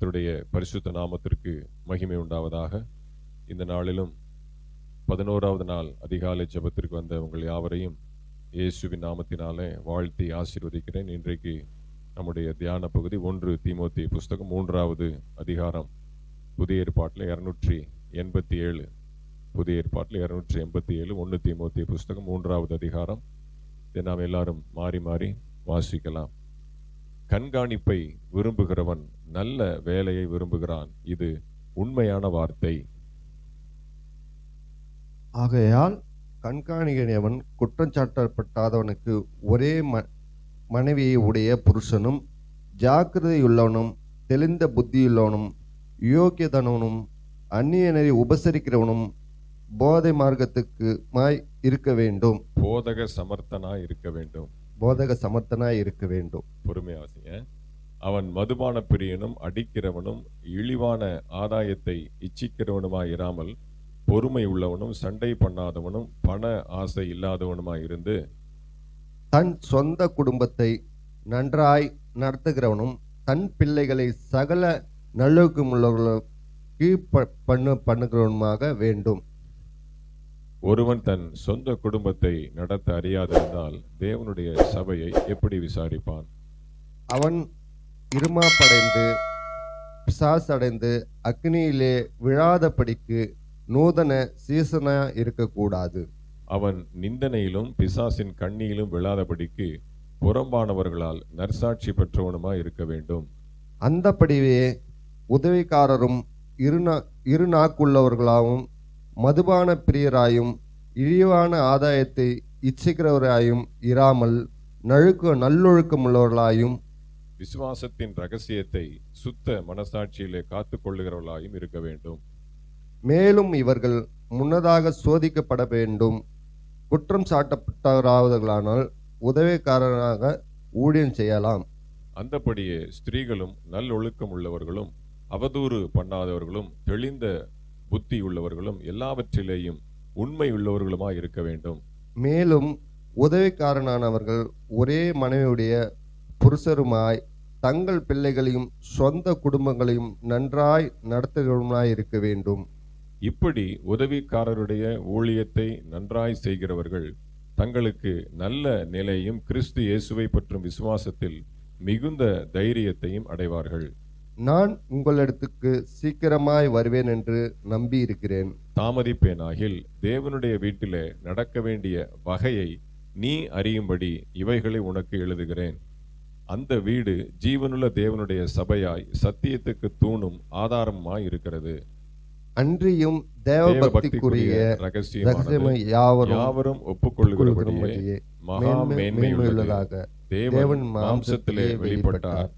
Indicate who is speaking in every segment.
Speaker 1: கத்தருடைய பரிசுத்த நாமத்திற்கு மகிமை உண்டாவதாக இந்த நாளிலும் பதினோராவது நாள் அதிகாலை ஜபத்திற்கு வந்த உங்கள் யாவரையும் இயேசுவின் நாமத்தினாலே வாழ்த்தி ஆசீர்வதிக்கிறேன் இன்றைக்கு நம்முடைய தியான பகுதி ஒன்று தீமோத்தி புஸ்தகம் மூன்றாவது அதிகாரம் புதிய ஏற்பாட்டில் இரநூற்றி எண்பத்தி ஏழு புதிய ஏற்பாட்டில் இரநூற்றி எண்பத்தி ஏழு ஒன்று தீமோத்தி புஸ்தகம் மூன்றாவது அதிகாரம் இதை நாம் எல்லாரும் மாறி மாறி வாசிக்கலாம் கண்காணிப்பை விரும்புகிறவன் நல்ல வேலையை விரும்புகிறான் இது உண்மையான வார்த்தை
Speaker 2: ஆகையால் கண்காணிகனவன் குற்றஞ்சாட்டப்பட்டாதவனுக்கு ஒரே ம மனைவியை உடைய புருஷனும் ஜாக்கிரதையுள்ளவனும் தெளிந்த புத்தியுள்ளவனும் யோக்கியதனவனும் அந்நியனரை உபசரிக்கிறவனும் போதை மார்க்கத்துக்கு மாய் இருக்க வேண்டும்
Speaker 1: போதக சமர்த்தனாய் இருக்க வேண்டும்
Speaker 2: போதக சமர்த்தனாய் இருக்க வேண்டும்
Speaker 1: பொறுமையாசிங்க அவன் மதுபான பிரியனும் அடிக்கிறவனும் இழிவான ஆதாயத்தை இச்சிக்கிறவனுமாய் இராமல் பொறுமை உள்ளவனும் சண்டை பண்ணாதவனும் பண ஆசை இல்லாதவனுமாய் இருந்து
Speaker 2: தன் சொந்த குடும்பத்தை நன்றாய் நடத்துகிறவனும் தன் பிள்ளைகளை சகல நல்லொழுக்கம் உள்ளவர்களுக்கு பண்ணு பண்ணுகிறவனுமாக வேண்டும்
Speaker 1: ஒருவன் தன் சொந்த குடும்பத்தை நடத்த அறியாதிருந்தால் தேவனுடைய சபையை எப்படி விசாரிப்பான்
Speaker 2: அவன் இருமாப்படைந்து அடைந்து அக்னியிலே விழாதபடிக்கு நூதன சீசனா இருக்கக்கூடாது
Speaker 1: அவன் நிந்தனையிலும் பிசாசின் கண்ணியிலும் விழாதபடிக்கு புறம்பானவர்களால் நற்சாட்சி பெற்றவனுமா இருக்க வேண்டும்
Speaker 2: அந்தபடியே உதவிக்காரரும் இருநா இருநாக்குள்ளவர்களாகவும் மதுபான பிரியராயும் இழிவான ஆதாயத்தை இச்சிக்கிறவராயும் இராமல் நழுக்க நல்லொழுக்கமுள்ளவர்களாயும்
Speaker 1: விசுவாசத்தின் ரகசியத்தை சுத்த மனசாட்சியிலே காத்து கொள்ளுகிறவர்களாயும் இருக்க வேண்டும்
Speaker 2: மேலும் இவர்கள் முன்னதாக சோதிக்கப்பட வேண்டும் குற்றம் சாட்டப்பட்டவராவதர்களானால் உதவிக்காரனாக ஊழியம் செய்யலாம்
Speaker 1: அந்தபடியே ஸ்திரீகளும் நல்லொழுக்கம் உள்ளவர்களும் அவதூறு பண்ணாதவர்களும் தெளிந்த புத்தி உள்ளவர்களும் எல்லாவற்றிலேயும் உண்மை உள்ளவர்களுமாய் இருக்க வேண்டும்
Speaker 2: மேலும் உதவிக்காரனானவர்கள் ஒரே மனைவியுடைய புருஷருமாய் தங்கள் பிள்ளைகளையும் சொந்த குடும்பங்களையும் நன்றாய் நடத்துகிறவர்களாய் இருக்க வேண்டும்
Speaker 1: இப்படி உதவிக்காரருடைய ஊழியத்தை நன்றாய் செய்கிறவர்கள் தங்களுக்கு நல்ல நிலையும் கிறிஸ்து இயேசுவை பற்றும் விசுவாசத்தில் மிகுந்த தைரியத்தையும் அடைவார்கள்
Speaker 2: நான் உங்களிடத்துக்கு சீக்கிரமாய் வருவேன் என்று நம்பி இருக்கிறேன்
Speaker 1: தாமதிப்பேனாகில் தேவனுடைய வீட்டிலே நடக்க வேண்டிய வகையை நீ அறியும்படி இவைகளை உனக்கு எழுதுகிறேன் அந்த வீடு ஜீவனுள்ள தேவனுடைய சபையாய் சத்தியத்துக்கு தூணும் ஆதாரமாய் இருக்கிறது
Speaker 2: அன்றியும் தேவ பக்திக்குரிய ரகசியம் யாவரும் ஒப்புக்கொள்ளுகிறபடியே மகா மேன்மையுள்ளதாக
Speaker 1: தேவன் மாம்சத்திலே வெளிப்பட்டார்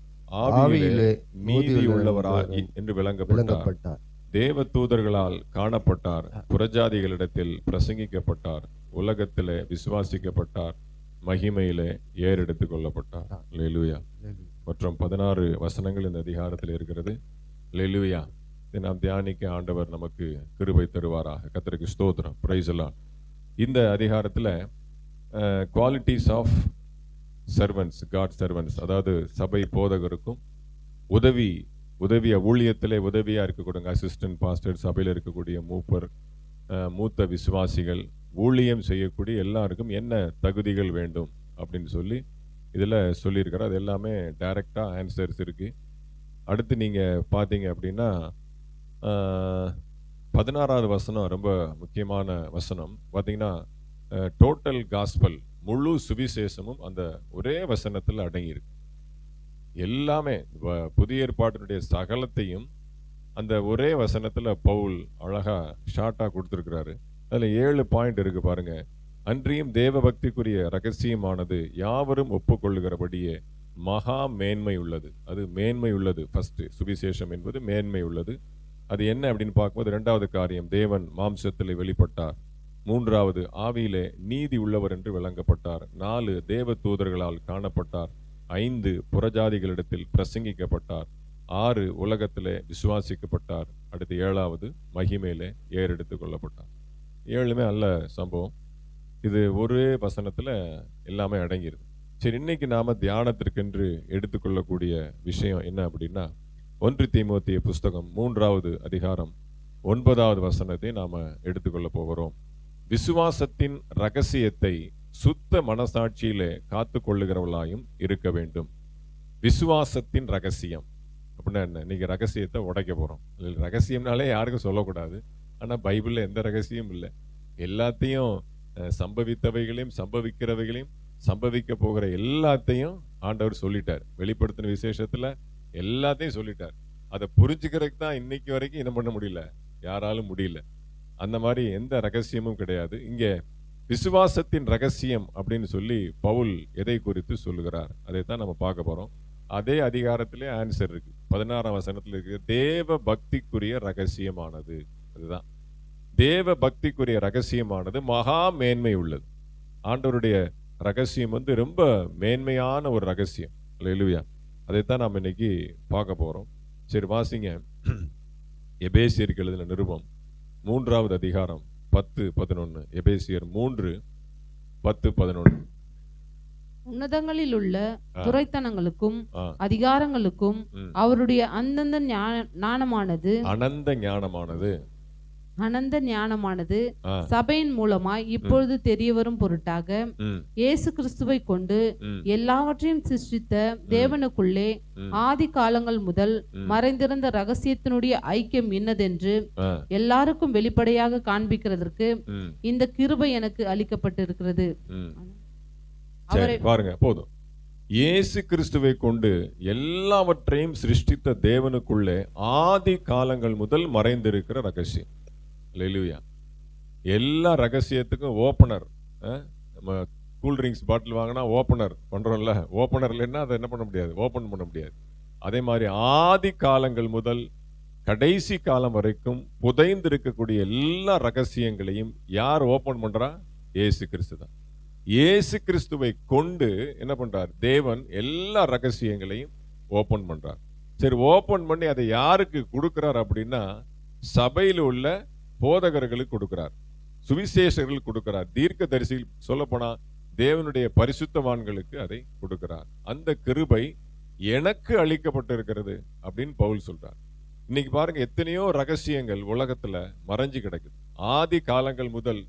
Speaker 1: ஆவியிலே மீதி உள்ளவராய் என்று விளங்கப்பட்டார் தேவ தூதர்களால் காணப்பட்டார் புறஜாதிகளிடத்தில் பிரசங்கிக்கப்பட்டார் உலகத்திலே விசுவாசிக்கப்பட்டார் மகிமையிலே ஏறெடுத்துக் கொள்ளப்பட்டார் லெலுயா மற்றும் பதினாறு வசனங்கள் இந்த அதிகாரத்தில் இருக்கிறது லெலுயா இதை நாம் தியானிக்க ஆண்டவர் நமக்கு கிருபை தருவாராக கத்திரிக்கு ஸ்தோத்திரம் பிரைஸ் எல்லாம் இந்த அதிகாரத்தில் qualities of servants God servants அதாவது சபை போதகருக்கும் உதவி உதவிய ஊழியத்தில் உதவியாக இருக்கக்கூடிய அசிஸ்டன்ட் பாஸ்டர் சபையில் இருக்கக்கூடிய மூப்பர் மூத்த விசுவாசிகள் ஊழியம் செய்யக்கூடிய எல்லாருக்கும் என்ன தகுதிகள் வேண்டும் அப்படின்னு சொல்லி இதில் சொல்லியிருக்கிறோம் அது எல்லாமே டைரெக்டாக ஆன்சர்ஸ் இருக்குது அடுத்து நீங்கள் பார்த்தீங்க அப்படின்னா பதினாறாவது வசனம் ரொம்ப முக்கியமான வசனம் பார்த்தீங்கன்னா டோட்டல் காஸ்பல் முழு சுவிசேஷமும் அந்த ஒரே வசனத்தில் அடங்கியிருக்கு எல்லாமே புதிய ஏற்பாட்டினுடைய சகலத்தையும் அந்த ஒரே வசனத்தில் பவுல் அழகாக ஷார்ட்டாக கொடுத்துருக்கிறாரு அதில் ஏழு பாயிண்ட் இருக்குது பாருங்கள் அன்றியும் தேவபக்திக்குரிய ரகசியமானது யாவரும் ஒப்புக்கொள்ளுகிறபடியே மகா மேன்மை உள்ளது அது மேன்மை உள்ளது ஃபஸ்ட்டு சுவிசேஷம் என்பது மேன்மை உள்ளது அது என்ன அப்படின்னு பார்க்கும்போது ரெண்டாவது காரியம் தேவன் மாம்சத்தில் வெளிப்பட்டார் மூன்றாவது ஆவியிலே நீதி உள்ளவர் என்று விளங்கப்பட்டார் நாலு தேவ தூதர்களால் காணப்பட்டார் ஐந்து புறஜாதிகளிடத்தில் பிரசங்கிக்கப்பட்டார் ஆறு உலகத்திலே விசுவாசிக்கப்பட்டார் அடுத்து ஏழாவது மகிமேலே ஏறெடுத்து கொள்ளப்பட்டார் ஏழுமே அல்ல சம்பவம் இது ஒரே வசனத்தில் எல்லாமே அடங்கிடுது சரி இன்னைக்கு நாம் தியானத்திற்கென்று எடுத்துக்கொள்ளக்கூடிய விஷயம் என்ன அப்படின்னா ஒன்று தீமோத்திய புஸ்தகம் மூன்றாவது அதிகாரம் ஒன்பதாவது வசனத்தை நாம் எடுத்துக்கொள்ள போகிறோம் விசுவாசத்தின் ரகசியத்தை சுத்த மனசாட்சியிலே காத்து கொள்ளுகிறவர்களாயும் இருக்க வேண்டும் விசுவாசத்தின் ரகசியம் அப்படின்னா என்ன இன்னைக்கு ரகசியத்தை உடைக்க போகிறோம் ரகசியம்னாலே யாருக்கும் சொல்லக்கூடாது ஆனால் பைபிளில் எந்த ரகசியம் இல்லை எல்லாத்தையும் சம்பவித்தவைகளையும் சம்பவிக்கிறவைகளையும் சம்பவிக்க போகிற எல்லாத்தையும் ஆண்டவர் சொல்லிட்டார் வெளிப்படுத்தின விசேஷத்தில் எல்லாத்தையும் சொல்லிட்டார் அதை புரிஞ்சுக்கிறதுக்கு தான் இன்னைக்கு வரைக்கும் என்ன பண்ண முடியல யாராலும் முடியல அந்த மாதிரி எந்த ரகசியமும் கிடையாது இங்கே விசுவாசத்தின் ரகசியம் அப்படின்னு சொல்லி பவுல் எதை குறித்து சொல்லுகிறார் அதை தான் நம்ம பார்க்க போகிறோம் அதே அதிகாரத்திலே ஆன்சர் இருக்கு பதினாறாம் வசனத்தில் இருக்கு தேவ பக்திக்குரிய ரகசியமானது அதுதான் தேவ பக்திக்குரிய ரகசியமானது மகா மேன்மை உள்ளது ஆண்டவருடைய ரகசியம் வந்து ரொம்ப மேன்மையான ஒரு ரகசியம் எழுவியா அதைத்தான் நாம் இன்னைக்கு பார்க்க போகிறோம் சரி வாசிங்க எபேசியர்கள் எழுதின நிருபம் மூன்றாவது அதிகாரம் பத்து பதினொன்று எபேசியர் மூன்று பத்து பதினொன்று
Speaker 3: உன்னதங்களில் உள்ள துறைத்தனங்களுக்கும் அதிகாரங்களுக்கும் அவருடைய அந்தந்த ஞானமானது
Speaker 1: அனந்த ஞானமானது
Speaker 3: அனந்த ஞானமானது சபையின் மூலமாய் இப்பொழுது தெரிய வரும் பொருட்டாக இயேசு கிறிஸ்துவை கொண்டு எல்லாவற்றையும் சிருஷ்டித்த தேவனுக்குள்ளே ஆதி காலங்கள் முதல் மறைந்திருந்த ரகசியத்தினுடைய ஐக்கியம் என்னதென்று எல்லாருக்கும் வெளிப்படையாக காண்பிக்கிறதற்கு இந்த கிருபை எனக்கு அளிக்கப்பட்டிருக்கிறது
Speaker 1: பாருங்க போதும் இயேசு கிறிஸ்துவை கொண்டு எல்லாவற்றையும் சிருஷ்டித்த தேவனுக்குள்ளே ஆதி காலங்கள் முதல் மறைந்திருக்கிற ரகசியம் லெலுவியா எல்லா ரகசியத்துக்கும் ஓப்பனர் நம்ம கூல்ட்ரிங்க்ஸ் பாட்டில் வாங்கினா ஓப்பனர் பண்ணுறோம்ல ஓப்பனர் இல்லைன்னா அதை என்ன பண்ண முடியாது ஓப்பன் பண்ண முடியாது அதே மாதிரி ஆதி காலங்கள் முதல் கடைசி காலம் வரைக்கும் புதைந்து இருக்கக்கூடிய எல்லா ரகசியங்களையும் யார் ஓப்பன் பண்ணுறா ஏசு கிறிஸ்து தான் ஏசு கிறிஸ்துவை கொண்டு என்ன பண்ணுறார் தேவன் எல்லா ரகசியங்களையும் ஓப்பன் பண்ணுறார் சரி ஓப்பன் பண்ணி அதை யாருக்கு கொடுக்குறார் அப்படின்னா சபையில் உள்ள போதகர்களுக்கு கொடுக்கிறார் சுவிசேஷர்களுக்கு கொடுக்கிறார் தீர்க்க தரிசியில் சொல்லப்போனால் தேவனுடைய பரிசுத்தவான்களுக்கு அதை கொடுக்கிறார் அந்த கிருபை எனக்கு அளிக்கப்பட்டிருக்கிறது அப்படின்னு பவுல் சொல்றார் இன்னைக்கு பாருங்க எத்தனையோ ரகசியங்கள் உலகத்துல மறைஞ்சு கிடக்குது ஆதி காலங்கள் முதல்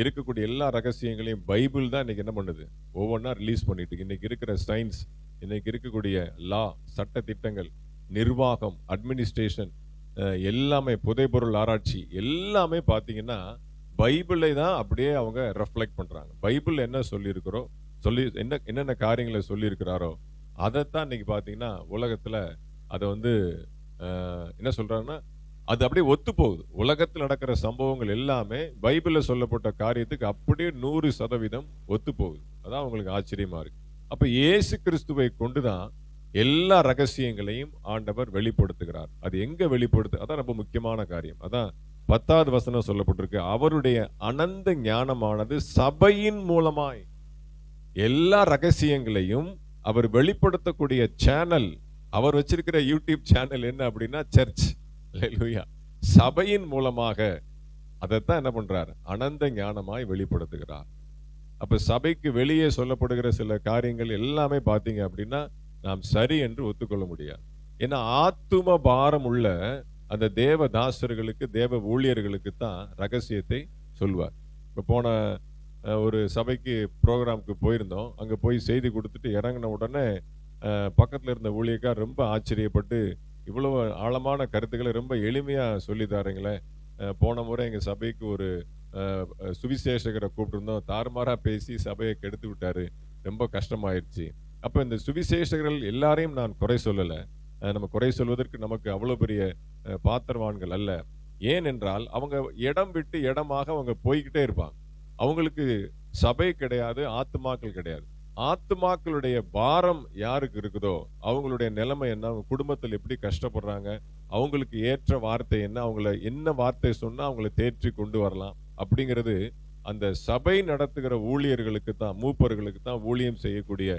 Speaker 1: இருக்கக்கூடிய எல்லா ரகசியங்களையும் பைபிள் தான் இன்னைக்கு என்ன பண்ணுது ஒவ்வொன்றா ரிலீஸ் பண்ணிட்டு இன்னைக்கு இருக்கிற சயின்ஸ் இன்னைக்கு இருக்கக்கூடிய லா சட்ட திட்டங்கள் நிர்வாகம் அட்மினிஸ்ட்ரேஷன் எல்லாமே புதைபொருள் ஆராய்ச்சி எல்லாமே பார்த்தீங்கன்னா பைபிளை தான் அப்படியே அவங்க ரெஃப்ளெக்ட் பண்ணுறாங்க பைபிள் என்ன சொல்லியிருக்கிறோம் சொல்லி என்ன என்னென்ன காரியங்களை சொல்லியிருக்கிறாரோ அதைத்தான் இன்னைக்கு பார்த்தீங்கன்னா உலகத்தில் அதை வந்து என்ன சொல்கிறாங்கன்னா அது அப்படியே ஒத்து போகுது உலகத்தில் நடக்கிற சம்பவங்கள் எல்லாமே பைபிளில் சொல்லப்பட்ட காரியத்துக்கு அப்படியே நூறு சதவீதம் ஒத்து போகுது அதான் அவங்களுக்கு ஆச்சரியமாக இருக்குது அப்போ ஏசு கிறிஸ்துவை கொண்டு தான் எல்லா ரகசியங்களையும் ஆண்டவர் வெளிப்படுத்துகிறார் அது எங்கே வெளிப்படுத்து அதான் ரொம்ப முக்கியமான காரியம் அதான் பத்தாவது வசனம் சொல்லப்பட்டிருக்கு அவருடைய அனந்த ஞானமானது சபையின் மூலமாய் எல்லா ரகசியங்களையும் அவர் வெளிப்படுத்தக்கூடிய சேனல் அவர் வச்சிருக்கிற யூடியூப் சேனல் என்ன அப்படின்னா சர்ச் இல்லையா சபையின் மூலமாக அதைத்தான் என்ன பண்றார் அனந்த ஞானமாய் வெளிப்படுத்துகிறார் அப்போ சபைக்கு வெளியே சொல்லப்படுகிற சில காரியங்கள் எல்லாமே பார்த்தீங்க அப்படின்னா நாம் சரி என்று ஒத்துக்கொள்ள முடியாது ஏன்னா ஆத்தும பாரம் உள்ள அந்த தேவ தாசர்களுக்கு தேவ ஊழியர்களுக்கு தான் ரகசியத்தை சொல்வார் இப்போ போன ஒரு சபைக்கு ப்ரோக்ராமுக்கு போயிருந்தோம் அங்கே போய் செய்தி கொடுத்துட்டு இறங்கின உடனே பக்கத்தில் இருந்த ஊழியக்கார் ரொம்ப ஆச்சரியப்பட்டு இவ்வளவு ஆழமான கருத்துக்களை ரொம்ப எளிமையாக சொல்லி போன முறை எங்கள் சபைக்கு ஒரு சுவிசேஷகரை கூப்பிட்டுருந்தோம் தாறுமாறாக பேசி சபையை கெடுத்து விட்டார் ரொம்ப கஷ்டமாயிருச்சு அப்போ இந்த சுவிசேஷகர்கள் எல்லாரையும் நான் குறை சொல்லலை நம்ம குறை சொல்வதற்கு நமக்கு அவ்வளோ பெரிய பாத்திரவான்கள் அல்ல ஏனென்றால் அவங்க இடம் விட்டு இடமாக அவங்க போய்கிட்டே இருப்பாங்க அவங்களுக்கு சபை கிடையாது ஆத்துமாக்கள் கிடையாது ஆத்துமாக்களுடைய பாரம் யாருக்கு இருக்குதோ அவங்களுடைய நிலைமை என்ன அவங்க குடும்பத்தில் எப்படி கஷ்டப்படுறாங்க அவங்களுக்கு ஏற்ற வார்த்தை என்ன அவங்கள என்ன வார்த்தை சொன்னால் அவங்கள தேற்றி கொண்டு வரலாம் அப்படிங்கிறது அந்த சபை நடத்துகிற ஊழியர்களுக்கு தான் மூப்பர்களுக்கு தான் ஊழியம் செய்யக்கூடிய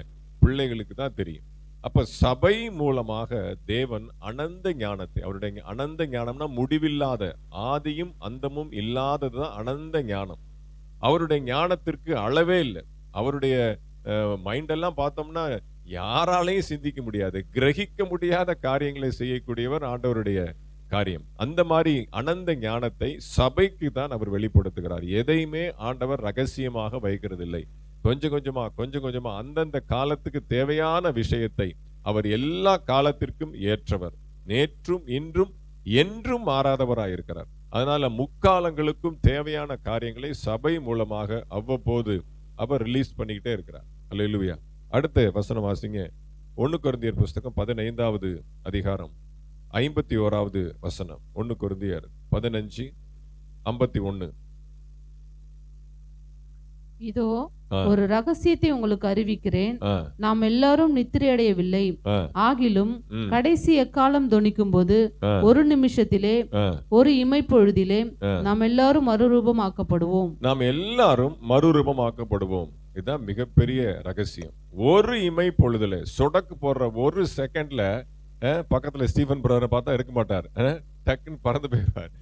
Speaker 1: பிள்ளைகளுக்கு தான் தெரியும் அப்போ சபை மூலமாக தேவன் அனந்த ஞானத்தை அவருடைய அனந்த ஞானம்னா முடிவில்லாத ஆதியும் அந்தமும் இல்லாதது தான் அனந்த ஞானம் அவருடைய ஞானத்திற்கு அளவே இல்லை அவருடைய மைண்டெல்லாம் பார்த்தோம்னா யாராலையும் சிந்திக்க முடியாது கிரகிக்க முடியாத காரியங்களை செய்யக்கூடியவர் ஆண்டவருடைய காரியம் அந்த மாதிரி அனந்த ஞானத்தை சபைக்கு தான் அவர் வெளிப்படுத்துகிறார் எதையுமே ஆண்டவர் ரகசியமாக வைக்கிறதில்லை கொஞ்சம் கொஞ்சமாக கொஞ்சம் கொஞ்சமாக அந்தந்த காலத்துக்கு தேவையான விஷயத்தை அவர் எல்லா காலத்திற்கும் ஏற்றவர் நேற்றும் இன்றும் என்றும் மாறாதவராக இருக்கிறார் அதனால முக்காலங்களுக்கும் தேவையான காரியங்களை சபை மூலமாக அவ்வப்போது அவர் ரிலீஸ் பண்ணிக்கிட்டே இருக்கிறார் அல்ல இல்லையா அடுத்து வசனம் வாசிங்க ஒன்று குருந்தியர் புஸ்தகம் பதினைந்தாவது அதிகாரம் ஐம்பத்தி ஓராவது வசனம் ஒன்று குருந்தியர் பதினஞ்சு ஐம்பத்தி ஒன்று
Speaker 3: இதோ ஒரு ரகசியத்தை உங்களுக்கு அறிவிக்கிறேன் நாம் எல்லாரும் நித்திரை அடையவில்லை ஆகிலும் கடைசி எக்காலம் துணிக்கும் போது ஒரு நிமிஷத்திலே ஒரு இமைப்பொழுதிலே நாம் எல்லாரும் மறுரூபம் ஆக்கப்படுவோம்
Speaker 1: நாம் எல்லாரும் மறுரூபம் ஆக்கப்படுவோம் இதுதான் மிகப்பெரிய ரகசியம் ஒரு இமை பொழுதுல சொடக்கு போடுற ஒரு செகண்ட்ல பக்கத்துல ஸ்டீஃபன் பிரதரை பார்த்தா இருக்க மாட்டார் டக்குன்னு பறந்து போயிருவார்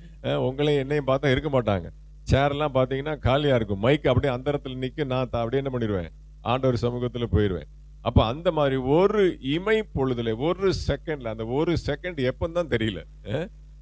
Speaker 1: உங்களையும் என்னையும் பார்த்தா இருக்க மாட்டாங்க சேர்லாம் பார்த்தீங்கன்னா காலியாக இருக்கும் மைக் அப்படியே அந்தரத்தில் நிற்கும் நான் அப்படியே என்ன பண்ணிடுவேன் ஆண்டவர் சமூகத்தில் போயிடுவேன் அப்போ அந்த மாதிரி ஒரு இமை பொழுதுல ஒரு செகண்டில் அந்த ஒரு செகண்ட் எப்போந்தான் தெரியல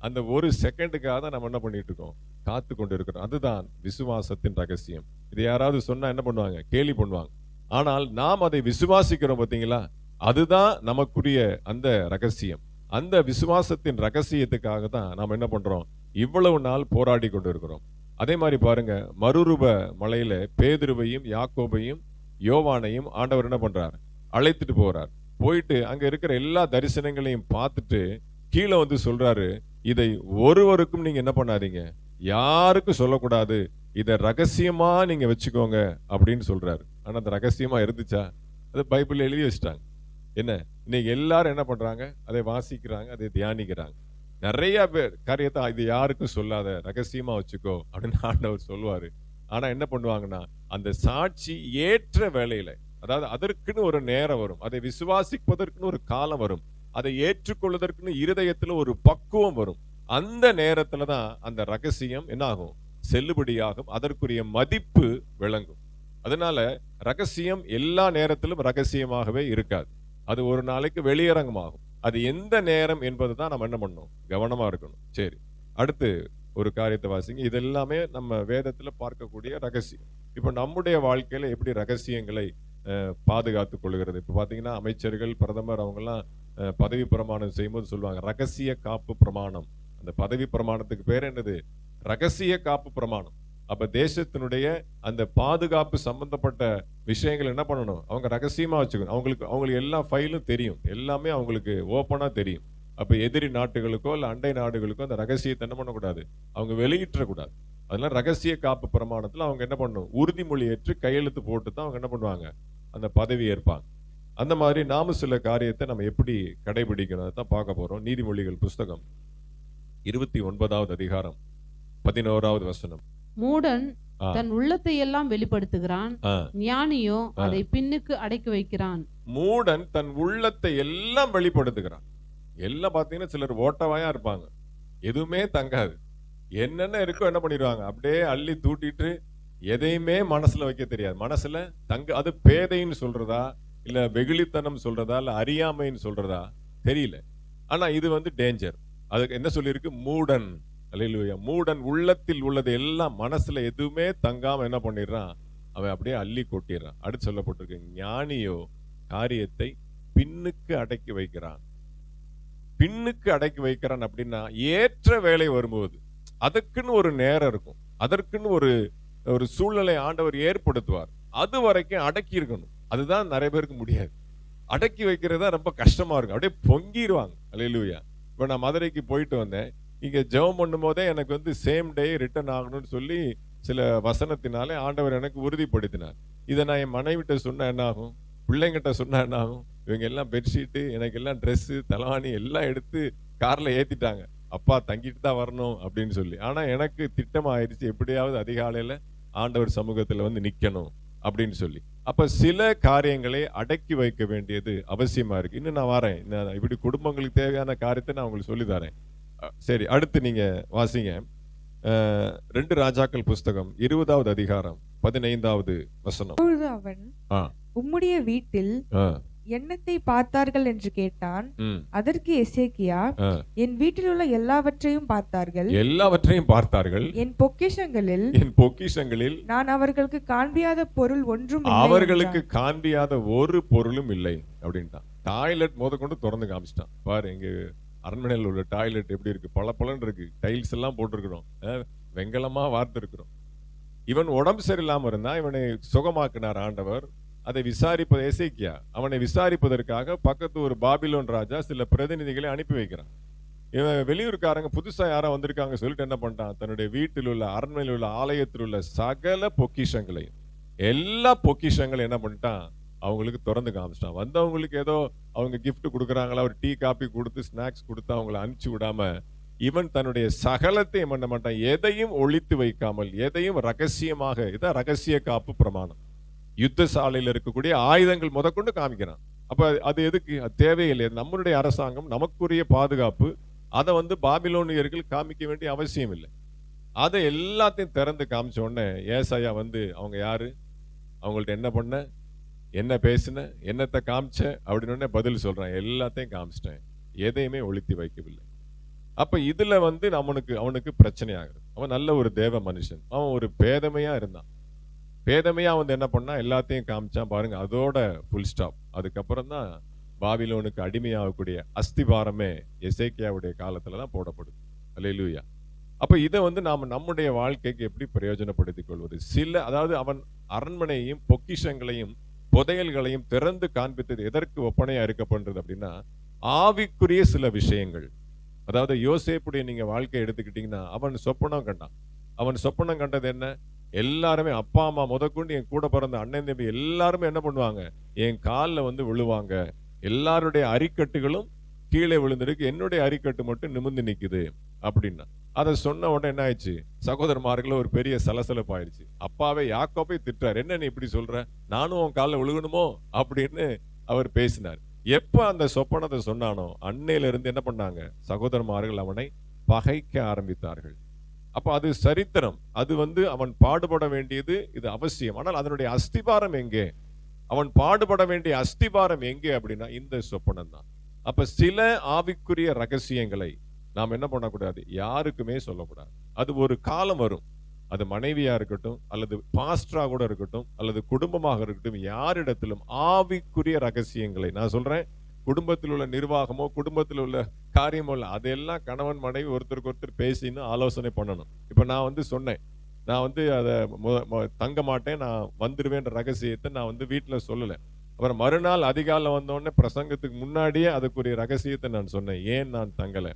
Speaker 1: அந்த ஒரு செகண்டுக்காக தான் நம்ம என்ன பண்ணிட்டு இருக்கோம் காத்து கொண்டு இருக்கிறோம் அதுதான் விசுவாசத்தின் ரகசியம் இது யாராவது சொன்னால் என்ன பண்ணுவாங்க கேலி பண்ணுவாங்க ஆனால் நாம் அதை விசுவாசிக்கிறோம் பார்த்தீங்களா அதுதான் நமக்குரிய அந்த ரகசியம் அந்த விசுவாசத்தின் ரகசியத்துக்காக தான் நாம் என்ன பண்ணுறோம் இவ்வளவு நாள் போராடி கொண்டு இருக்கிறோம் அதே மாதிரி பாருங்க மறுரூப மலையில பேதுருவையும் யாக்கோபையும் யோவானையும் ஆண்டவர் என்ன பண்றார் அழைத்துட்டு போறார் போயிட்டு அங்க இருக்கிற எல்லா தரிசனங்களையும் பார்த்துட்டு கீழே வந்து சொல்றாரு இதை ஒருவருக்கும் நீங்க என்ன பண்ணாதீங்க யாருக்கும் சொல்லக்கூடாது இதை ரகசியமா நீங்க வச்சுக்கோங்க அப்படின்னு சொல்றாரு ஆனா அந்த ரகசியமா இருந்துச்சா அது பைபிள் எழுதி வச்சுட்டாங்க என்ன இன்னைக்கு எல்லாரும் என்ன பண்றாங்க அதை வாசிக்கிறாங்க அதை தியானிக்கிறாங்க நிறைய பேர் காரியத்தை இது யாருக்கும் சொல்லாத ரகசியமா வச்சுக்கோ அப்படின்னு ஆண்டவர் சொல்லுவாரு ஆனா என்ன பண்ணுவாங்கன்னா அந்த சாட்சி ஏற்ற வேலையில அதாவது அதற்குன்னு ஒரு நேரம் வரும் அதை விசுவாசிப்பதற்குன்னு ஒரு காலம் வரும் அதை ஏற்றுக்கொள்வதற்குன்னு இருதயத்துல ஒரு பக்குவம் வரும் அந்த நேரத்துல தான் அந்த ரகசியம் என்ன ஆகும் செல்லுபடியாகும் அதற்குரிய மதிப்பு விளங்கும் அதனால ரகசியம் எல்லா நேரத்திலும் ரகசியமாகவே இருக்காது அது ஒரு நாளைக்கு வெளியரங்கமாகும் அது எந்த நேரம் என்பது தான் நம்ம என்ன பண்ணணும் கவனமாக இருக்கணும் சரி அடுத்து ஒரு காரியத்தை வாசிங்க இது எல்லாமே நம்ம வேதத்தில் பார்க்கக்கூடிய ரகசியம் இப்போ நம்முடைய வாழ்க்கையில் எப்படி ரகசியங்களை பாதுகாத்து கொள்கிறது இப்போ பார்த்தீங்கன்னா அமைச்சர்கள் பிரதமர் அவங்கெல்லாம் பதவி பிரமாணம் செய்யும்போது சொல்லுவாங்க ரகசிய காப்பு பிரமாணம் அந்த பதவி பிரமாணத்துக்கு பேர் என்னது ரகசிய காப்பு பிரமாணம் அப்ப தேசத்தினுடைய அந்த பாதுகாப்பு சம்பந்தப்பட்ட விஷயங்கள் என்ன பண்ணணும் அவங்க ரகசியமா வச்சுக்கணும் அவங்களுக்கு அவங்களுக்கு எல்லா ஃபைலும் தெரியும் எல்லாமே அவங்களுக்கு ஓப்பனா தெரியும் அப்ப எதிரி நாட்டுகளுக்கோ இல்லை அண்டை நாடுகளுக்கோ அந்த ரகசியத்தை என்ன பண்ணக்கூடாது அவங்க வெளியிட்டக்கூடாது அதனால் ரகசிய காப்பு பிரமாணத்தில் அவங்க என்ன பண்ணணும் உறுதிமொழி ஏற்று கையெழுத்து போட்டு தான் அவங்க என்ன பண்ணுவாங்க அந்த பதவி ஏற்பாங்க அந்த மாதிரி நாம சில காரியத்தை நம்ம எப்படி கடைபிடிக்கணும் தான் பார்க்க போகிறோம் நீதிமொழிகள் புஸ்தகம் இருபத்தி ஒன்பதாவது அதிகாரம் பதினோராவது வசனம்
Speaker 3: மூடன் தன் உள்ளத்தை எல்லாம் வெளிப்படுத்துகிறான் ஞானியோ அதை பின்னுக்கு அடக்கி வைக்கிறான்
Speaker 1: மூடன் தன் உள்ளத்தை எல்லாம் வெளிப்படுத்துகிறான் எல்லாம் பாத்தீங்கன்னா சிலர் ஓட்டவாயா இருப்பாங்க எதுவுமே தங்காது என்னென்ன இருக்கோ என்ன பண்ணிடுவாங்க அப்படியே அள்ளி தூட்டிட்டு எதையுமே மனசுல வைக்க தெரியாது மனசுல தங்க அது பேதைன்னு சொல்றதா இல்ல வெகுளித்தனம் சொல்றதா இல்ல அறியாமைன்னு சொல்றதா தெரியல ஆனா இது வந்து டேஞ்சர் அதுக்கு என்ன சொல்லியிருக்கு மூடன் அல்லா மூடன் உள்ளத்தில் உள்ளது எல்லாம் மனசுல எதுவுமே தங்காம என்ன பண்ணிடுறான் அவன் அப்படியே அள்ளி கொட்டிடுறான் அடுத்து சொல்லப்பட்டிருக்கு ஞானியோ காரியத்தை பின்னுக்கு அடக்கி வைக்கிறான் பின்னுக்கு அடக்கி வைக்கிறான் அப்படின்னா ஏற்ற வேலை வரும்போது அதற்குன்னு ஒரு நேரம் இருக்கும் அதற்குன்னு ஒரு ஒரு சூழ்நிலை ஆண்டவர் ஏற்படுத்துவார் அது வரைக்கும் அடக்கி இருக்கணும் அதுதான் நிறைய பேருக்கு முடியாது அடக்கி வைக்கிறது தான் ரொம்ப கஷ்டமா இருக்கும் அப்படியே பொங்கிடுவாங்க அலையிலுயா இப்போ நான் மதுரைக்கு போயிட்டு வந்தேன் இங்கே ஜெபம் பண்ணும் போதே எனக்கு வந்து சேம் டே ரிட்டர்ன் ஆகணும்னு சொல்லி சில வசனத்தினாலே ஆண்டவர் எனக்கு உறுதிப்படுத்தினார் இதை நான் என் மனைவிட்ட சொன்னால் என்னாகும் பிள்ளைங்கிட்ட சொன்னால் என்னாகும் இவங்க எல்லாம் பெட்ஷீட்டு எனக்கு எல்லாம் ட்ரெஸ்ஸு தலவாணி எல்லாம் எடுத்து காரில் ஏற்றிட்டாங்க அப்பா தங்கிட்டு தான் வரணும் அப்படின்னு சொல்லி ஆனால் எனக்கு திட்டம் ஆயிடுச்சு எப்படியாவது அதிகாலையில் ஆண்டவர் சமூகத்தில் வந்து நிற்கணும் அப்படின்னு சொல்லி அப்போ சில காரியங்களை அடக்கி வைக்க வேண்டியது அவசியமாக இருக்குது இன்னும் நான் வரேன் இப்படி குடும்பங்களுக்கு தேவையான காரியத்தை நான் உங்களுக்கு சொல்லி தரேன் சரி அடுத்து நீங்க வாசிங்க ரெண்டு ராஜாக்கள் புஸ்தகம் இருபதாவது அதிகாரம் பதினைந்தாவது வசனம்
Speaker 3: அவன் உம்முடைய வீட்டில் எண்ணத்தை பார்த்தார்கள் என்று கேட்டான் அதற்கு எசேக்கியா என் வீட்டில் உள்ள எல்லாவற்றையும் பார்த்தார்கள்
Speaker 1: எல்லாவற்றையும் பார்த்தார்கள்
Speaker 3: என் பொக்கிஷங்களில்
Speaker 1: என் பொக்கிஷங்களில்
Speaker 3: நான் அவர்களுக்கு காண்பியாத பொருள் ஒன்றும்
Speaker 1: அவர்களுக்கு காண்பியாத ஒரு பொருளும் இல்லை அப்படின்ட்டான் டாய்லெட் மோத கொண்டு திறந்து காமிச்சிட்டான் பாரு எங்க அரண்மனையில் உள்ள டாய்லெட் எப்படி இருக்குது பல பலன் இருக்குது டைல்ஸ் எல்லாம் போட்டிருக்கிறோம் வெங்கலமாக வார்த்திருக்கிறோம் இவன் உடம்பு சரியில்லாமல் இருந்தால் இவனை சுகமாக்கினார் ஆண்டவர் அதை விசாரிப்பது இசைக்கியா அவனை விசாரிப்பதற்காக பக்கத்து ஒரு பாபிலோன் ராஜா சில பிரதிநிதிகளை அனுப்பி வைக்கிறான் இவன் வெளியூர்காரங்க புதுசாக யாரோ வந்திருக்காங்க சொல்லிட்டு என்ன பண்ணிட்டான் தன்னுடைய வீட்டில் உள்ள அரண்மனையில் உள்ள ஆலயத்தில் உள்ள சகல பொக்கிஷங்களையும் எல்லா பொக்கிஷங்களும் என்ன பண்ணிட்டான் அவங்களுக்கு திறந்து காமிச்சிட்டான் வந்தவங்களுக்கு ஏதோ அவங்க கிஃப்ட் கொடுக்குறாங்களா ஒரு டீ காப்பி கொடுத்து ஸ்நாக்ஸ் கொடுத்து அவங்கள அனுப்பிச்சி விடாம இவன் தன்னுடைய சகலத்தையும் பண்ண மாட்டான் எதையும் ஒழித்து வைக்காமல் எதையும் ரகசியமாக இதான் ரகசிய காப்பு பிரமாணம் யுத்த சாலையில் இருக்கக்கூடிய ஆயுதங்கள் முதற்கொண்டு காமிக்கிறான் அப்போ அது எதுக்கு அது தேவையில்லை நம்மளுடைய அரசாங்கம் நமக்குரிய பாதுகாப்பு அதை வந்து பாபிலோனியர்கள் காமிக்க வேண்டிய அவசியம் இல்லை அதை எல்லாத்தையும் திறந்து காமிச்ச உடனே ஏசாயா வந்து அவங்க யாரு அவங்கள்ட்ட என்ன பண்ண என்ன பேசின என்னத்தை காமிச்ச அப்படின்னு பதில் சொல்கிறான் எல்லாத்தையும் காமிச்சிட்டேன் எதையுமே ஒழித்து வைக்கவில்லை அப்போ இதில் வந்து நம்மனுக்கு அவனுக்கு பிரச்சனை ஆகுது அவன் நல்ல ஒரு தேவ மனுஷன் அவன் ஒரு பேதமையாக இருந்தான் பேதமையாக வந்து என்ன பண்ணால் எல்லாத்தையும் காமிச்சான் பாருங்க அதோட ஃபுல் ஸ்டாப் அதுக்கப்புறம் தான் பாபிலோனுக்கு அடிமையாகக்கூடிய அஸ்திபாரமே எசேக்கியாவுடைய காலத்தில் தான் போடப்படுது அலையிலூயா அப்போ இதை வந்து நாம் நம்முடைய வாழ்க்கைக்கு எப்படி பிரயோஜனப்படுத்திக் கொள்வது சில அதாவது அவன் அரண்மனையையும் பொக்கிஷங்களையும் புதையல்களையும் திறந்து காண்பித்தது எதற்கு ஒப்பனையா இருக்கப்படுறது அப்படின்னா ஆவிக்குரிய சில விஷயங்கள் அதாவது யோசேப்புடைய நீங்க வாழ்க்கையை எடுத்துக்கிட்டீங்கன்னா அவன் சொப்பனம் கண்டான் அவன் சொப்பனம் கண்டது என்ன எல்லாருமே அப்பா அம்மா முதற்கொண்டு என் கூட பிறந்த அண்ணன் தம்பி எல்லாருமே என்ன பண்ணுவாங்க என் காலில் வந்து விழுவாங்க எல்லாருடைய அரிக்கட்டுகளும் கீழே விழுந்திருக்கு என்னுடைய அரிக்கட்டு மட்டும் நிமிந்து நிற்குது அப்படின்னா அதை சொன்ன உடனே என்ன ஆயிடுச்சு சகோதரமார்களை ஒரு பெரிய சலசலப்பு ஆயிடுச்சு அப்பாவே யாக்கோப்பை திட்டார் என்ன நீ இப்படி சொல்ற நானும் உன் காலில் விழுகணுமோ அப்படின்னு அவர் பேசினார் எப்போ அந்த சொப்பனத்தை சொன்னானோ அன்னையிலிருந்து என்ன பண்ணாங்க சகோதரமார்கள் அவனை பகைக்க ஆரம்பித்தார்கள் அப்போ அது சரித்திரம் அது வந்து அவன் பாடுபட வேண்டியது இது அவசியம் ஆனால் அதனுடைய அஸ்திபாரம் எங்கே அவன் பாடுபட வேண்டிய அஸ்திபாரம் எங்கே அப்படின்னா இந்த சொப்பனம் தான் அப்ப சில ஆவிக்குரிய ரகசியங்களை நாம் என்ன பண்ணக்கூடாது யாருக்குமே சொல்லக்கூடாது அது ஒரு காலம் வரும் அது மனைவியா இருக்கட்டும் அல்லது பாஸ்டரா கூட இருக்கட்டும் அல்லது குடும்பமாக இருக்கட்டும் யாரிடத்திலும் ஆவிக்குரிய ரகசியங்களை நான் சொல்றேன் குடும்பத்தில் உள்ள நிர்வாகமோ குடும்பத்தில் உள்ள காரியமோ இல்லை அதெல்லாம் கணவன் மனைவி ஒருத்தருக்கு ஒருத்தர் பேசின்னு ஆலோசனை பண்ணணும் இப்போ நான் வந்து சொன்னேன் நான் வந்து அதை தங்க மாட்டேன் நான் வந்துடுவேன்ற ரகசியத்தை நான் வந்து வீட்டில் சொல்லலை அப்புறம் மறுநாள் அதிகாலம் வந்தோடனே பிரசங்கத்துக்கு முன்னாடியே அதுக்குரிய ரகசியத்தை நான் சொன்னேன் ஏன் நான் தங்கலை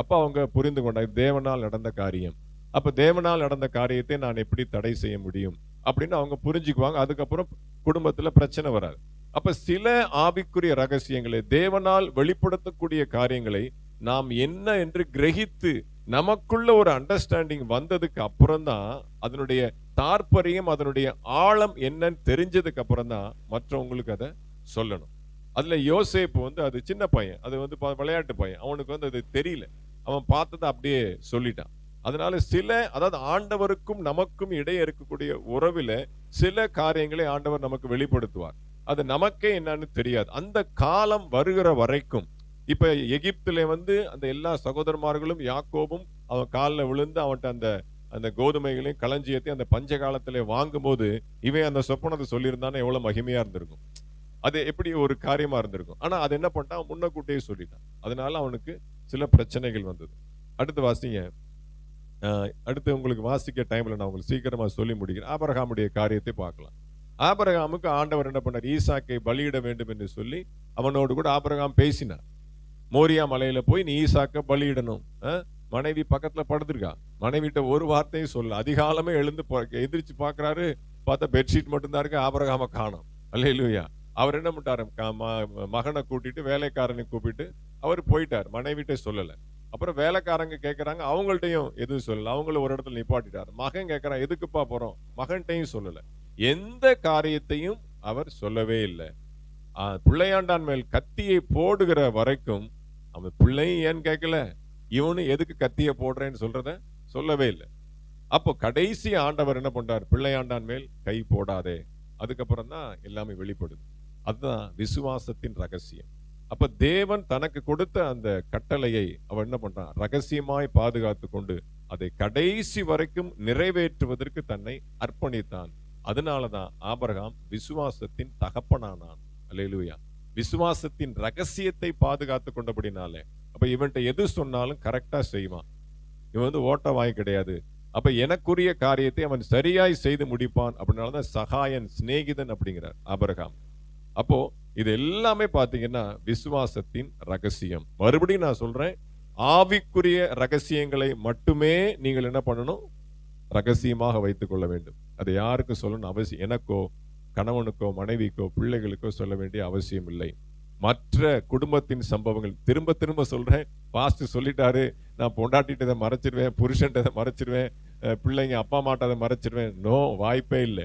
Speaker 1: அப்போ அவங்க புரிந்து கொண்டாங்க தேவனால் நடந்த காரியம் அப்போ தேவனால் நடந்த காரியத்தை நான் எப்படி தடை செய்ய முடியும் அப்படின்னு அவங்க புரிஞ்சுக்குவாங்க அதுக்கப்புறம் குடும்பத்தில் பிரச்சனை வராது அப்போ சில ஆவிக்குரிய ரகசியங்களை தேவனால் வெளிப்படுத்தக்கூடிய காரியங்களை நாம் என்ன என்று கிரகித்து நமக்குள்ள ஒரு அண்டர்ஸ்டாண்டிங் வந்ததுக்கு அப்புறம் தான் அதனுடைய தாற்பரியம் அதனுடைய ஆழம் என்னன்னு தெரிஞ்சதுக்கு அப்புறம் தான் மற்றவங்களுக்கு அதை சொல்லணும் அதில் யோசேப்பு வந்து அது சின்ன பையன் அது வந்து விளையாட்டு பையன் அவனுக்கு வந்து அது தெரியல அவன் பார்த்ததை அப்படியே சொல்லிட்டான் அதனால சில அதாவது ஆண்டவருக்கும் நமக்கும் இடையே இருக்கக்கூடிய உறவில் சில காரியங்களை ஆண்டவர் நமக்கு வெளிப்படுத்துவார் அது நமக்கே என்னன்னு தெரியாது அந்த காலம் வருகிற வரைக்கும் இப்போ எகிப்தில் வந்து அந்த எல்லா சகோதரமார்களும் யாக்கோபும் அவன் காலில் விழுந்து அவன்கிட்ட அந்த அந்த கோதுமைகளையும் களஞ்சியத்தையும் அந்த பஞ்ச காலத்திலே வாங்கும்போது இவன் அந்த சொப்பனத்தை சொல்லியிருந்தானே எவ்வளோ மகிமையாக இருந்திருக்கும் அது எப்படி ஒரு காரியமாக இருந்திருக்கும் ஆனால் அது என்ன பண்ணிட்டான் முன்னக்கூட்டியே சொல்லிட்டான் அதனால அவனுக்கு சில பிரச்சனைகள் வந்தது அடுத்து வாசிங்க அடுத்து உங்களுக்கு வாசிக்க டைமில் நான் உங்களுக்கு சீக்கிரமாக சொல்லி முடிக்கிறேன் ஆபரகாமுடைய காரியத்தை பார்க்கலாம் ஆபரகாமுக்கு ஆண்டவர் என்ன பண்ணார் ஈசாக்கை பலியிட வேண்டும் என்று சொல்லி அவனோடு கூட ஆபரகாம் பேசினார் மோரியா மலையில் போய் நீ ஈசாக்கை பலியிடணும் மனைவி பக்கத்தில் படுத்திருக்கா மனைவிட்ட ஒரு வார்த்தையும் சொல்ல அதிகாலமே எழுந்து எந்திரிச்சு பார்க்குறாரு பார்த்தா பெட்ஷீட் மட்டும்தான் இருக்கு ஆபரகாம காணும் அல்ல இல்லையா அவர் என்ன பண்ணிட்டாரு மகனை கூட்டிட்டு வேலைக்காரனை கூப்பிட்டு அவர் போயிட்டார் மனைவிட்ட சொல்லலை அப்புறம் வேலைக்காரங்க கேட்குறாங்க அவங்கள்ட்டையும் எதுவும் சொல்லலை அவங்களும் ஒரு இடத்துல நிப்பாட்டிட்டார் மகன் கேட்குறான் எதுக்குப்பா போகிறோம் மகன்கிட்டையும் சொல்லலை எந்த காரியத்தையும் அவர் சொல்லவே இல்லை பிள்ளையாண்டான் மேல் கத்தியை போடுகிற வரைக்கும் அவன் பிள்ளையும் ஏன் கேட்கல இவனு எதுக்கு கத்திய போடுறேன்னு சொல்றத சொல்லவே இல்லை அப்போ கடைசி ஆண்டவர் என்ன பண்ணுறார் பிள்ளையாண்டான் மேல் கை போடாதே அதுக்கப்புறம் தான் எல்லாமே வெளிப்படுது அதுதான் விசுவாசத்தின் ரகசியம் அப்போ தேவன் தனக்கு கொடுத்த அந்த கட்டளையை அவன் என்ன பண்ணுறான் ரகசியமாய் பாதுகாத்து கொண்டு அதை கடைசி வரைக்கும் நிறைவேற்றுவதற்கு தன்னை அர்ப்பணித்தான் அதனால தான் ஆபரகாம் விசுவாசத்தின் தகப்பனானான் அலையிலுயா விசுவாசத்தின் ரகசியத்தை பாதுகாத்து கொண்டபடினாலே அப்போ இவன்கிட்ட எது சொன்னாலும் கரெக்டாக செய்வான் இவன் வந்து ஓட்ட வாய் கிடையாது அப்போ எனக்குரிய காரியத்தை அவன் சரியாய் செய்து முடிப்பான் அப்படின்னால தான் சகாயன் சிநேகிதன் அப்படிங்கிறார் அபரகாம் அப்போ இது எல்லாமே பார்த்தீங்கன்னா விசுவாசத்தின் ரகசியம் மறுபடியும் நான் சொல்றேன் ஆவிக்குரிய ரகசியங்களை மட்டுமே நீங்கள் என்ன பண்ணணும் ரகசியமாக வைத்துக் கொள்ள வேண்டும் அதை யாருக்கு சொல்லணும் அவசியம் எனக்கோ கணவனுக்கோ மனைவிக்கோ பிள்ளைகளுக்கோ சொல்ல வேண்டிய அவசியம் இல்லை மற்ற குடும்பத்தின் சம்பவங்கள் திரும்ப திரும்ப சொல்கிறேன் பாஸ்ட் சொல்லிட்டாரு நான் மறைச்சிருவேன் மறைச்சிடுவேன் புருஷன்ட்டதை மறைச்சிருவேன் பிள்ளைங்க அப்பா அம்மாட்ட அதை மறைச்சிடுவேன் நோ வாய்ப்பே இல்லை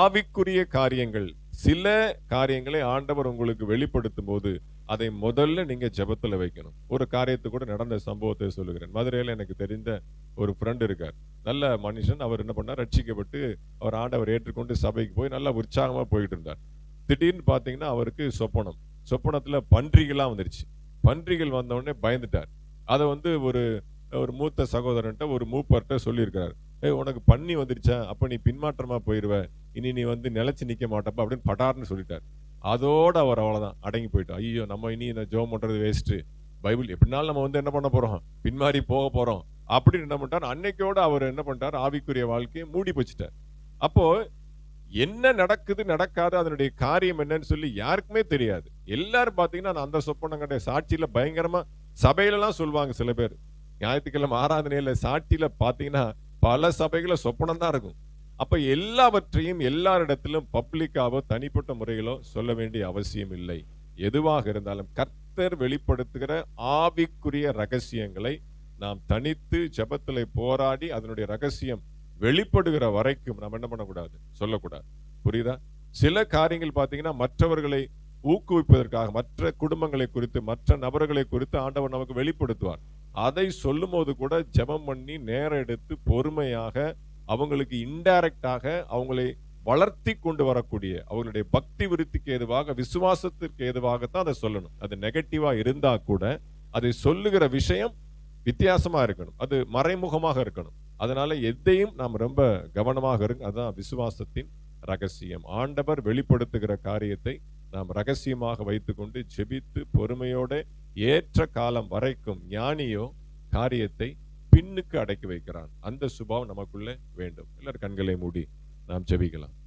Speaker 1: ஆவிக்குரிய காரியங்கள் சில காரியங்களை ஆண்டவர் உங்களுக்கு வெளிப்படுத்தும் போது அதை முதல்ல நீங்கள் ஜபத்தில் வைக்கணும் ஒரு காரியத்து கூட நடந்த சம்பவத்தை சொல்லுகிறேன் மதுரையில் எனக்கு தெரிந்த ஒரு ஃப்ரெண்டு இருக்கார் நல்ல மனுஷன் அவர் என்ன பண்ணார் ரட்சிக்கப்பட்டு அவர் ஆண்டவர் ஏற்றுக்கொண்டு சபைக்கு போய் நல்லா உற்சாகமாக போயிட்டு இருந்தார் திடீர்னு பார்த்தீங்கன்னா அவருக்கு சொப்பனம் சொப்பனத்தில் பன்றிகள்லாம் வந்துருச்சு பன்றிகள் வந்தவுடனே பயந்துட்டார் அதை வந்து ஒரு ஒரு மூத்த சகோதரன்ட்ட ஒரு மூப்பர்கிட்ட சொல்லியிருக்கிறார் ஏய் உனக்கு பண்ணி வந்துருச்சா அப்போ நீ பின்மாற்றமாக போயிடுவ இனி நீ வந்து நிலச்சி நிற்க மாட்டப்ப அப்படின்னு பட்டார்னு சொல்லிட்டார் அதோடு அவர் அவ்வளோதான் அடங்கி போயிட்டோம் ஐயோ நம்ம இனி இந்த ஜோம் பண்ணுறது வேஸ்ட்டு பைபிள் எப்படினாலும் நம்ம வந்து என்ன பண்ண போகிறோம் பின்மாறி போக போகிறோம் அப்படின்னு என்ன பண்ணிட்டார் அன்னைக்கோடு அவர் என்ன பண்ணிட்டார் ஆவிக்குரிய வாழ்க்கையை மூடி போச்சுட்டார் அப்போது என்ன நடக்குது நடக்காது அதனுடைய காரியம் என்னன்னு சொல்லி யாருக்குமே தெரியாது எல்லாரும் பார்த்தீங்கன்னா நான் அந்த சொப்பனங்கடைய சாட்சியில் பயங்கரமாக சபையிலலாம் சொல்லுவாங்க சில பேர் ஞாயிற்றுக்கிழமை ஆராதனையில் சாட்சியில் பார்த்தீங்கன்னா பல சபைகளில் சொப்பனம் தான் இருக்கும் அப்போ எல்லாவற்றையும் எல்லாரிடத்திலும் பப்ளிக்காவோ தனிப்பட்ட முறையிலோ சொல்ல வேண்டிய அவசியம் இல்லை எதுவாக இருந்தாலும் கர்த்தர் வெளிப்படுத்துகிற ஆவிக்குரிய ரகசியங்களை நாம் தனித்து ஜபத்தில் போராடி அதனுடைய ரகசியம் வெளிப்படுகிற வரைக்கும் நம்ம என்ன பண்ணக்கூடாது சொல்லக்கூடாது புரியுதா சில காரியங்கள் பார்த்தீங்கன்னா மற்றவர்களை ஊக்குவிப்பதற்காக மற்ற குடும்பங்களை குறித்து மற்ற நபர்களை குறித்து ஆண்டவர் நமக்கு வெளிப்படுத்துவார் அதை சொல்லும் போது கூட ஜெபம் பண்ணி நேரம் எடுத்து பொறுமையாக அவங்களுக்கு இன்டைரக்டாக அவங்களை வளர்த்தி கொண்டு வரக்கூடிய அவங்களுடைய பக்தி விருத்திக்கு எதுவாக விசுவாசத்திற்கு எதுவாகத்தான் அதை சொல்லணும் அது நெகட்டிவா இருந்தால் கூட அதை சொல்லுகிற விஷயம் வித்தியாசமா இருக்கணும் அது மறைமுகமாக இருக்கணும் அதனால் எதையும் நாம் ரொம்ப கவனமாக இருங்க அதுதான் விசுவாசத்தின் ரகசியம் ஆண்டவர் வெளிப்படுத்துகிற காரியத்தை நாம் ரகசியமாக வைத்துக்கொண்டு ஜெபித்து பொறுமையோட ஏற்ற காலம் வரைக்கும் ஞானியோ காரியத்தை பின்னுக்கு அடக்கி வைக்கிறான் அந்த சுபாவம் நமக்குள்ளே வேண்டும் எல்லாரும் கண்களை மூடி நாம் ஜெபிக்கலாம்